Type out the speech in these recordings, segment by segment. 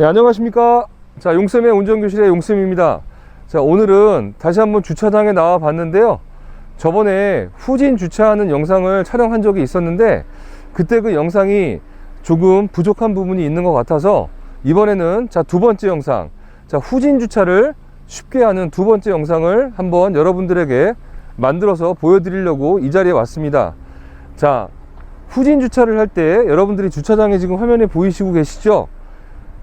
네, 안녕하십니까. 자, 용쌤의 운전교실의 용쌤입니다. 자, 오늘은 다시 한번 주차장에 나와 봤는데요. 저번에 후진 주차하는 영상을 촬영한 적이 있었는데, 그때 그 영상이 조금 부족한 부분이 있는 것 같아서, 이번에는 자, 두 번째 영상, 자, 후진 주차를 쉽게 하는 두 번째 영상을 한번 여러분들에게 만들어서 보여드리려고 이 자리에 왔습니다. 자, 후진 주차를 할 때 여러분들이 주차장에 지금 화면에 보이시고 계시죠?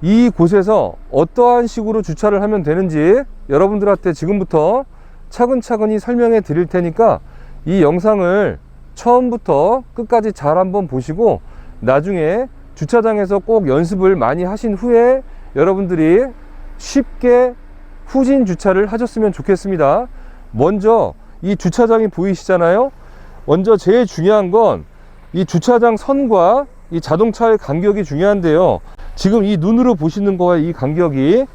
이 곳에서 어떠한 식으로 주차를 하면 되는지 여러분들한테 지금부터 차근차근히 설명해 드릴 테니까 이 영상을 처음부터 끝까지 잘 한번 보시고 나중에 주차장에서 꼭 연습을 많이 하신 후에 여러분들이 쉽게 후진 주차를 하셨으면 좋겠습니다. 먼저 이 주차장이 보이시잖아요. 먼저 제일 중요한 건 이 주차장 선과 이 자동차의 간격이 중요한데요. 지금 이 눈으로 보시는 거와 이 간격이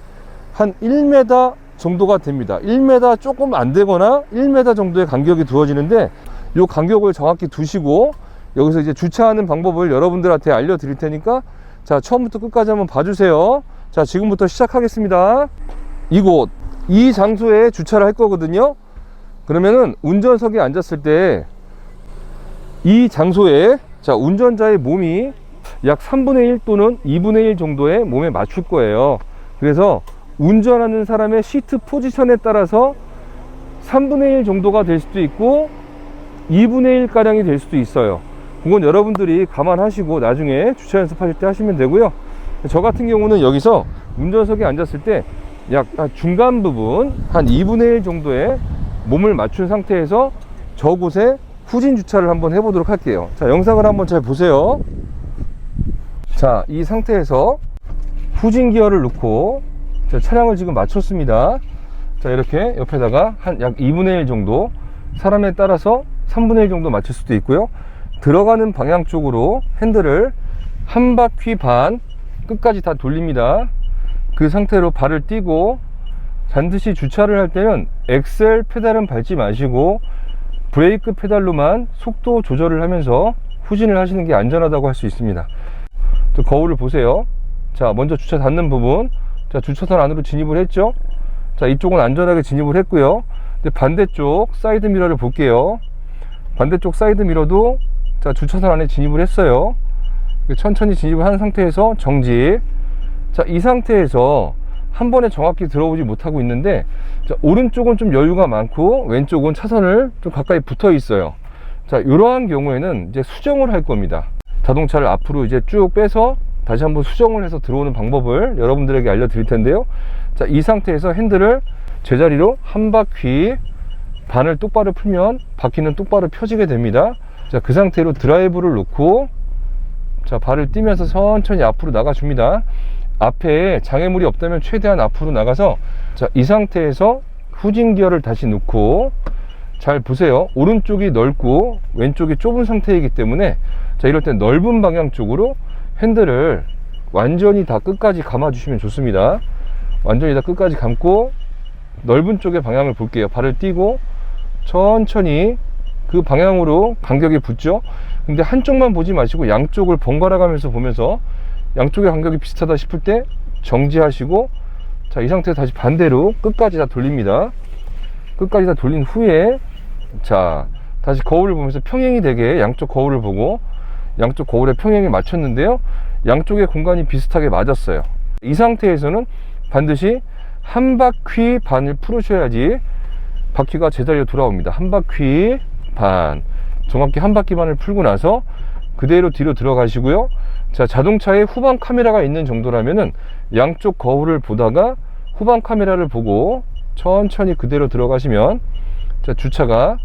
한 1m 정도가 됩니다. 1m 조금 안 되거나 1m 정도의 간격이 두어지는데 이 간격을 정확히 두시고 여기서 이제 주차하는 방법을 여러분들한테 알려드릴 테니까 자 처음부터 끝까지 한번 봐주세요. 자 지금부터 시작하겠습니다. 이곳 이 장소에 주차를 할 거거든요. 그러면은 운전석에 앉았을 때 이 장소에 자 운전자의 몸이 약 3분의 1 또는 2분의 1 정도의 몸에 맞출 거예요. 그래서 운전하는 사람의 시트 포지션에 따라서 3분의 1 정도가 될 수도 있고 2분의 1 가량이 될 수도 있어요. 그건 여러분들이 감안하시고 나중에 주차 연습하실 때 하시면 되고요. 저 같은 경우는 여기서 운전석에 앉았을 때 약 중간 부분 한 2분의 1 정도의 몸을 맞춘 상태에서 저곳에 후진 주차를 한번 해보도록 할게요. 자, 영상을 한번 잘 보세요. 자, 이 상태에서 후진 기어를 넣고 자, 차량을 지금 맞췄습니다. 자, 이렇게 옆에다가 한 약 2분의 1 정도 사람에 따라서 3분의 1 정도 맞출 수도 있고요. 들어가는 방향 쪽으로 핸들을 한 바퀴 반 끝까지 다 돌립니다. 그 상태로 발을 띄고 반드시 주차를 할 때는 엑셀 페달은 밟지 마시고 브레이크 페달로만 속도 조절을 하면서 후진을 하시는 게 안전하다고 할 수 있습니다. 또 거울을 보세요. 자, 먼저 주차 닫는 부분. 자, 주차선 안으로 진입을 했죠. 자, 이쪽은 안전하게 진입을 했고요. 근데 반대쪽 사이드 미러를 볼게요. 반대쪽 사이드 미러도 자, 주차선 안에 진입을 했어요. 천천히 진입을 한 상태에서 정지. 자, 이 상태에서 한 번에 정확히 들어오지 못하고 있는데 자, 오른쪽은 좀 여유가 많고 왼쪽은 차선을 좀 가까이 붙어 있어요. 자, 이러한 경우에는 이제 수정을 할 겁니다. 자동차를 앞으로 이제 쭉 빼서 다시 한번 수정을 해서 들어오는 방법을 여러분들에게 알려드릴 텐데요. 자, 이 상태에서 핸들을 제자리로 한 바퀴 반을 똑바로 풀면 바퀴는 똑바로 펴지게 됩니다. 자, 그 상태로 드라이브를 놓고 자, 발을 띄면서 천천히 앞으로 나가줍니다. 앞에 장애물이 없다면 최대한 앞으로 나가서 자, 이 상태에서 후진 기어를 다시 넣고 잘 보세요. 오른쪽이 넓고 왼쪽이 좁은 상태이기 때문에 자, 이럴 때 넓은 방향 쪽으로 핸들을 완전히 다 끝까지 감아 주시면 좋습니다. 완전히 다 끝까지 감고 넓은 쪽의 방향을 볼게요. 발을 띄고 천천히 그 방향으로 간격이 붙죠. 근데 한쪽만 보지 마시고 양쪽을 번갈아 가면서 보면서 양쪽의 간격이 비슷하다 싶을 때 정지하시고 자 이 상태에서 다시 반대로 끝까지 다 돌립니다 끝까지 다 돌린 후에 자 다시 거울을 보면서 평행이 되게 양쪽 거울을 보고 양쪽 거울에 평행에 맞췄는데요. 양쪽의 공간이 비슷하게 맞았어요. 이 상태에서는 반드시 한 바퀴 반을 풀으셔야지 바퀴가 제자리로 돌아옵니다. 한 바퀴 반. 정확히 한 바퀴 반을 풀고 나서 그대로 뒤로 들어가시고요. 자, 자동차에 후방 카메라가 있는 정도라면은 양쪽 거울을 보다가 후방 카메라를 보고 천천히 그대로 들어가시면 자, 주차가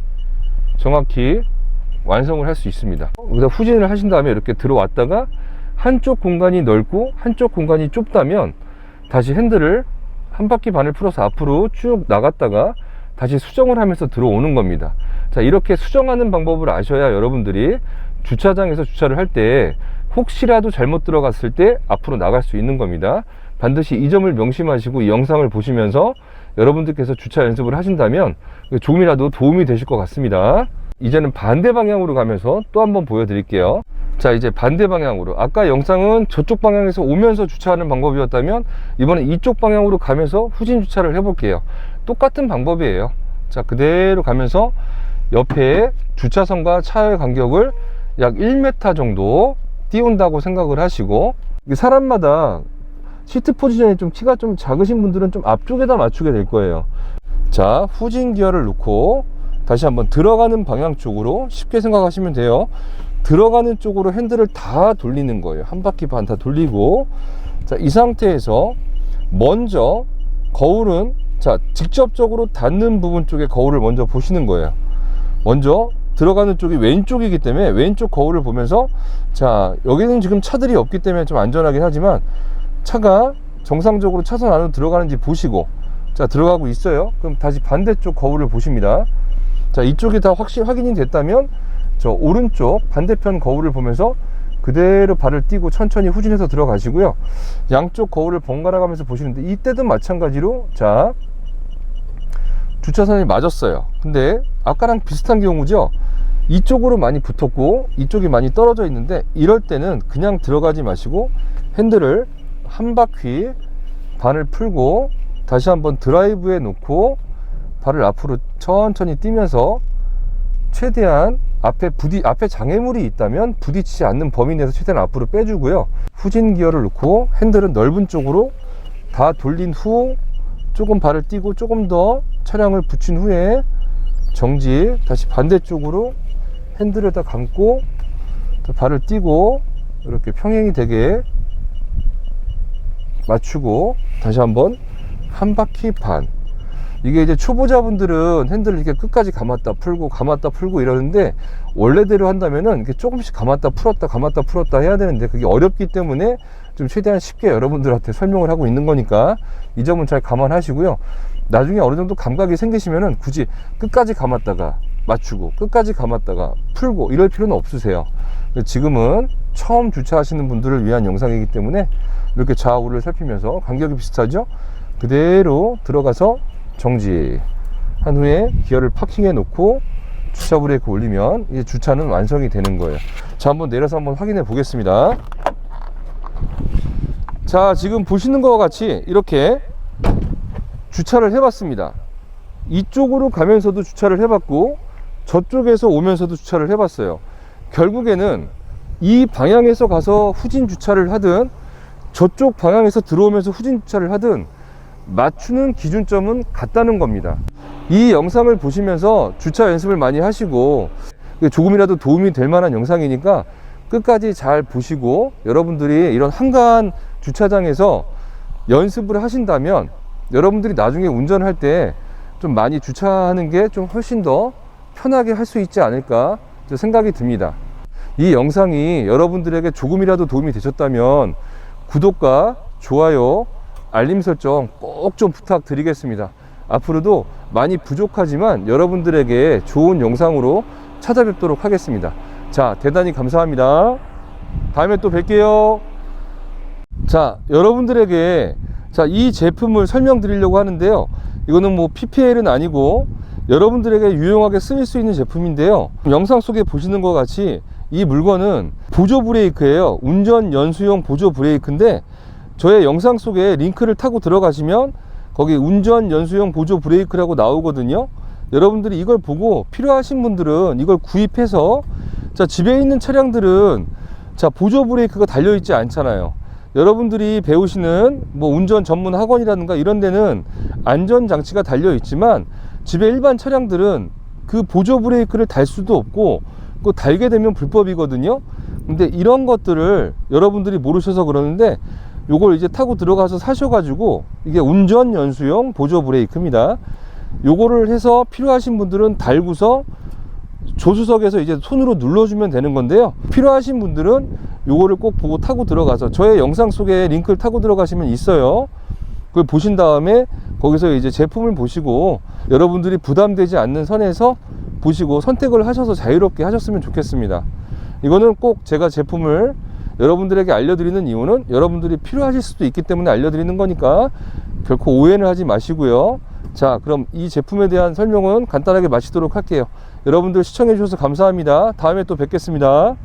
정확히 완성을 할 수 있습니다. 여기서 후진을 하신 다음에 이렇게 들어왔다가 한쪽 공간이 넓고 한쪽 공간이 좁다면 다시 핸들을 한 바퀴 반을 풀어서 앞으로 쭉 나갔다가 다시 수정을 하면서 들어오는 겁니다. 자, 이렇게 수정하는 방법을 아셔야 여러분들이 주차장에서 주차를 할 때 혹시라도 잘못 들어갔을 때 앞으로 나갈 수 있는 겁니다. 반드시 이 점을 명심하시고 이 영상을 보시면서 여러분들께서 주차 연습을 하신다면 조금이라도 도움이 되실 것 같습니다. 이제는 반대 방향으로 가면서 또 한번 보여드릴게요. 자 이제 반대 방향으로 아까 영상은 저쪽 방향에서 오면서 주차하는 방법이었다면 이번엔 이쪽 방향으로 가면서 후진 주차를 해 볼게요 똑같은 방법이에요 자 그대로 가면서 옆에 주차선과 차의 간격을 약 1m 정도 띄운다고 생각을 하시고 사람마다 시트 포지션이 좀 키가 좀 작으신 분들은 좀 앞쪽에다 맞추게 될 거예요. 자 후진 기어를 놓고 다시 한번 들어가는 방향 쪽으로 쉽게 생각하시면 돼요. 들어가는 쪽으로 핸들을 다 돌리는 거예요. 한 바퀴 반 다 돌리고. 자이 상태에서 먼저 거울은 자 직접적으로 닿는 부분 쪽에 거울을 먼저 보시는 거예요. 먼저 들어가는 쪽이 왼쪽이기 때문에 왼쪽 거울을 보면서 자 여기는 지금 차들이 없기 때문에 좀 안전하긴 하지만 차가 정상적으로 차선 안으로 들어가는지 보시고 자 들어가고 있어요. 그럼 다시 반대쪽 거울을 보십니다. 자 이쪽이 다 확실 확인이 됐다면 저 오른쪽 반대편 거울을 보면서 그대로 발을 띄고 천천히 후진해서 들어가시고요. 양쪽 거울을 번갈아 가면서 보시는데 이때도 마찬가지로 자 주차선이 맞았어요. 근데 아까랑 비슷한 경우죠? 이쪽으로 많이 붙었고 이쪽이 많이 떨어져 있는데 이럴 때는 그냥 들어가지 마시고 핸들을 한 바퀴 반을 풀고 다시 한번 드라이브에 놓고 발을 앞으로 천천히 뛰면서 최대한 앞에 부디 앞에 장애물이 있다면 부딪히지 않는 범위 내에서 최대한 앞으로 빼주고요. 후진 기어를 놓고 핸들은 넓은 쪽으로 다 돌린 후 조금 발을 띄고 조금 더 차량을 붙인 후에 정지 다시 반대쪽으로 핸들을 다 감고 또 발을 띄고 이렇게 평행이 되게 맞추고 다시 한번 한 바퀴 반. 이게 이제 초보자분들은 핸들을 이렇게 끝까지 감았다 풀고 감았다 풀고 이러는데 원래대로 한다면은 이렇게 조금씩 감았다 풀었다 감았다 풀었다 해야 되는데 그게 어렵기 때문에 좀 최대한 쉽게 여러분들한테 설명을 하고 있는 거니까 이 점은 잘 감안하시고요. 나중에 어느 정도 감각이 생기시면은 굳이 끝까지 감았다가 맞추고 끝까지 감았다가 풀고 이럴 필요는 없으세요. 지금은 처음 주차하시는 분들을 위한 영상이기 때문에 이렇게 좌우를 살피면서 간격이 비슷하죠? 그대로 들어가서 정지. 한 후에 기어를 파킹해 놓고 주차 브레이크 올리면 이제 주차는 완성이 되는 거예요. 자 한번 내려서 한번 확인해 보겠습니다. 자 지금 보시는 것과 같이 이렇게 주차를 해 봤습니다. 이쪽으로 가면서도 주차를 해 봤고 저쪽에서 오면서도 주차를 해 봤어요 결국에는 이 방향에서 가서 후진 주차를 하든 저쪽 방향에서 들어오면서 후진 주차를 하든 맞추는 기준점은 같다는 겁니다. 이 영상을 보시면서 주차 연습을 많이 하시고 조금이라도 도움이 될 만한 영상이니까 끝까지 잘 보시고 여러분들이 이런 한가한 주차장에서 연습을 하신다면 여러분들이 나중에 운전할 때 좀 많이 주차하는 게 좀 훨씬 더 편하게 할 수 있지 않을까 생각이 듭니다. 이 영상이 여러분들에게 조금이라도 도움이 되셨다면 구독과 좋아요 알림 설정 꼭 좀 부탁드리겠습니다. 앞으로도 많이 부족하지만 여러분들에게 좋은 영상으로 찾아뵙도록 하겠습니다. 자, 대단히 감사합니다. 다음에 또 뵐게요. 자, 여러분들에게 자, 이 제품을 설명드리려고 하는데요. 이거는 뭐 PPL은 아니고 여러분들에게 유용하게 쓰일 수 있는 제품인데요. 영상 속에 보시는 것 같이 이 물건은 보조 브레이크예요. 운전 연수용 보조 브레이크인데 저의 영상 속에 링크를 타고 들어가시면 거기 운전 연수용 보조 브레이크라고 나오거든요. 여러분들이 이걸 보고 필요하신 분들은 이걸 구입해서 자 집에 있는 차량들은 자 보조 브레이크가 달려 있지 않잖아요. 여러분들이 배우시는 뭐 운전 전문 학원이라든가 이런 데는 안전 장치가 달려 있지만 집에 일반 차량들은 그 보조 브레이크를 달 수도 없고 그 달게 되면 불법이거든요. 근데 이런 것들을 여러분들이 모르셔서 그러는데 요걸 이제 타고 들어가서 사셔가지고 이게 운전 연수용 보조 브레이크입니다. 요거를 해서 필요하신 분들은 달고서 조수석에서 이제 손으로 눌러주면 되는 건데요. 필요하신 분들은 요거를 꼭 보고 타고 들어가서 저의 영상 속에 링크를 타고 들어가시면 있어요. 그걸 보신 다음에 거기서 이제 제품을 보시고 여러분들이 부담되지 않는 선에서 보시고 선택을 하셔서 자유롭게 하셨으면 좋겠습니다. 이거는 꼭 제가 제품을 여러분들에게 알려드리는 이유는 여러분들이 필요하실 수도 있기 때문에 알려드리는 거니까 결코 오해는 하지 마시고요. 자, 그럼 이 제품에 대한 설명은 간단하게 마치도록 할게요. 여러분들 시청해 주셔서 감사합니다. 다음에 또 뵙겠습니다.